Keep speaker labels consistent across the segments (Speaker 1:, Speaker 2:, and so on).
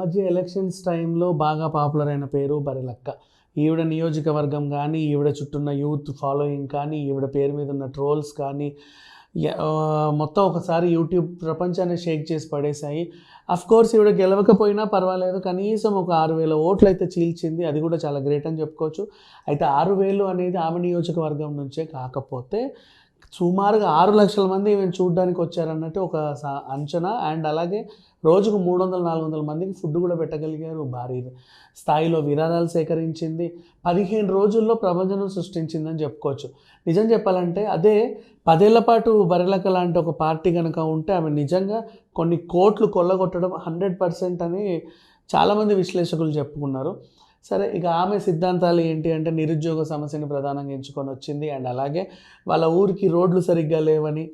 Speaker 1: మధ్య ఎలక్షన్స్ టైంలో బాగా పాపులర్ అయిన పేరు బరిలక్క. ఈవిడ నియోజకవర్గం కానీ ఈవిడ చుట్టూన్న యూత్ ఫాలోయింగ్ కానీ ఈవిడ పేరు మీద ఉన్న ట్రోల్స్ కానీ మొత్తం ఒకసారి యూట్యూబ్ ప్రపంచాన్ని షేక్ చేసి పడేశాయి. అఫ్ కోర్స్ ఈవిడ గెలవకపోయినా పర్వాలేదు. కనీసం ఒక ఆరు వేల ఓట్లు అయితే చీల్చింది. అది కూడా చాలా గ్రేట్ అని చెప్పుకోవచ్చు. అయితే ఆరు వేలు అనేది ఆమె నియోజకవర్గం నుంచే కాకపోతే సుమారుగా ఆరు లక్షల మంది ఈవెంట్ చూడడానికి వచ్చారన్నట్టు ఒక అంచనా. అండ్ అలాగే రోజుకు మూడు వందల నాలుగు వందల మందికి ఫుడ్ కూడా పెట్టగలిగారు భారీ స్థాయిలో విరాళాలు సేకరించింది. పదిహేను రోజుల్లో ప్రపంచం సృష్టించిందని చెప్పుకోవచ్చు. నిజం చెప్పాలంటే అదే పదేళ్ళ పాటు బరెలక లాంటి ఒక పార్టీ కనుక ఉంటే ఆమె నిజంగా కొన్ని కోట్లు కొల్లగొట్టడం హండ్రెడ్ పర్సెంట్ అని చాలామంది విశ్లేషకులు చెప్పుకున్నారు. సరే ఇక ఆమె సిద్ధాంతాలు ఏంటి అంటే నిరుద్యోగ సమస్యని ప్రధానంగా ఎంచుకొని వచ్చింది. అండ్ అలాగే వాళ్ళ ఊరికి రోడ్లు సరిగ్గా లేవని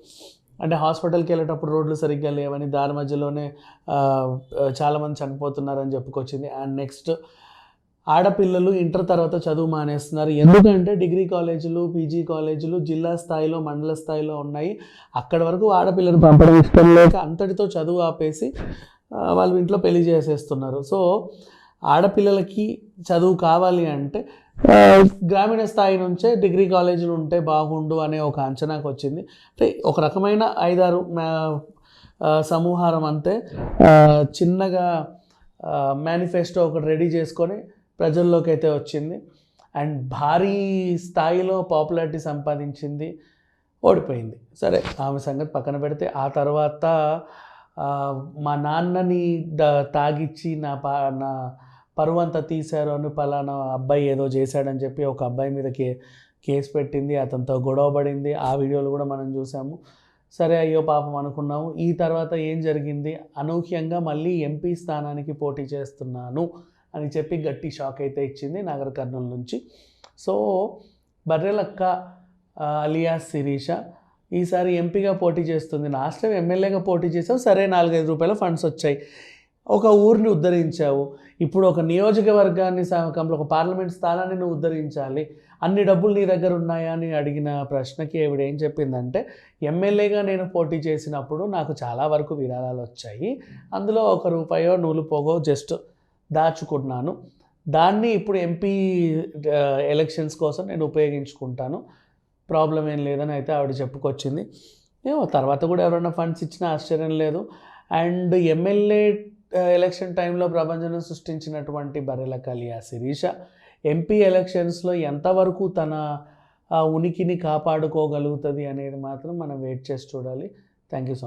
Speaker 1: అంటే హాస్పిటల్కి వెళ్ళేటప్పుడు రోడ్లు సరిగ్గా లేవని దారి మధ్యలోనే చాలామంది చనిపోతున్నారని చెప్పుకొచ్చింది. అండ్ నెక్స్ట్ ఆడపిల్లలు ఇంటర్ తర్వాత చదువు మానేస్తున్నారు. ఎందుకంటే డిగ్రీ కాలేజీలు పీజీ కాలేజీలు జిల్లా స్థాయిలో మండల స్థాయిలో ఉన్నాయి. అక్కడి వరకు ఆడపిల్లను పంపడం ఇష్టం లేక అంతటితో చదువు ఆపేసి వాళ్ళు ఇంట్లో పెళ్ళి చేసేస్తున్నారు. సో ఆడపిల్లలకి చదువు కావాలి అంటే గ్రామీణ స్థాయి నుంచే డిగ్రీ కాలేజీలు ఉంటే బాగుండు అనే ఒక అంచనాకు వచ్చింది. అంటే ఒక రకమైన ఐదారు సమూహారం అంతే. చిన్నగా మేనిఫెస్టో ఒకటి రెడీ చేసుకొని ప్రజల్లోకి అయితే వచ్చింది. అండ్ భారీ స్థాయిలో పాపులారిటీ సంపాదించింది ఓడిపోయింది. సరే ఆమె సంగతి పక్కన పెడితే ఆ తర్వాత మా నాన్నని తాగిచ్చి నా పా నా పరువు అంతా తీశారు అని పలానా అబ్బాయి ఏదో చేశాడని చెప్పి ఒక అబ్బాయి మీద కే కేసు పెట్టింది అతనితో గొడవ పడింది. ఆ వీడియోలు కూడా మనం చూసాము. సరే అయ్యో పాపం అనుకున్నాము. ఈ తర్వాత ఏం జరిగింది? అనూహ్యంగా మళ్ళీ ఎంపీ స్థానానికి పోటీ చేస్తున్నాను అని చెప్పి గట్టి షాక్ అయితే ఇచ్చింది నగర కర్నూలు నుంచి. సో బర్రెలక్క అలియాస్ శిరీష ఈసారి ఎంపీగా పోటీ చేస్తుంది. లాస్ట్ టైం ఎమ్మెల్యేగా పోటీ చేసావు సరే నాలుగైదు రూపాయల ఫండ్స్ వచ్చాయి. ఒక ఊరిని ఉద్ధరించావు. ఇప్పుడు ఒక నియోజకవర్గాన్ని సమకంలో ఒక పార్లమెంట్ స్థానాన్ని నువ్వు ఉద్ధరించాలి. అన్ని డబ్బులు నీ దగ్గర ఉన్నాయా అని అడిగిన ప్రశ్నకి ఆవిడ ఏం చెప్పిందంటే ఎమ్మెల్యేగా నేను పోటీ చేసినప్పుడు నాకు చాలా వరకు విరాళాలు వచ్చాయి. అందులో ఒక రూపాయో నూలు పోగో జస్ట్ దాచుకున్నాను. దాన్ని ఇప్పుడు ఎంపీ ఎలక్షన్స్ కోసం నేను ఉపయోగించుకుంటాను. ప్రాబ్లం ఏం లేదని అయితే ఆవిడ చెప్పుకొచ్చింది. ఏమో తర్వాత కూడా ఎవరైనా ఫండ్స్ ఇచ్చినా ఆశ్చర్యం లేదు. అండ్ ఎమ్మెల్యే ఎలక్షన్ టైంలో ప్రభంజనం సృష్టించినటువంటి బర్రెల కలియా శిరీష. ఎంపీ ఎలక్షన్స్లో ఎంతవరకు తన ఉనికిని కాపాడుకోగలుగుతుంది అనేది మాత్రం మనం వెయిట్ చేసి చూడాలి. Thank you so much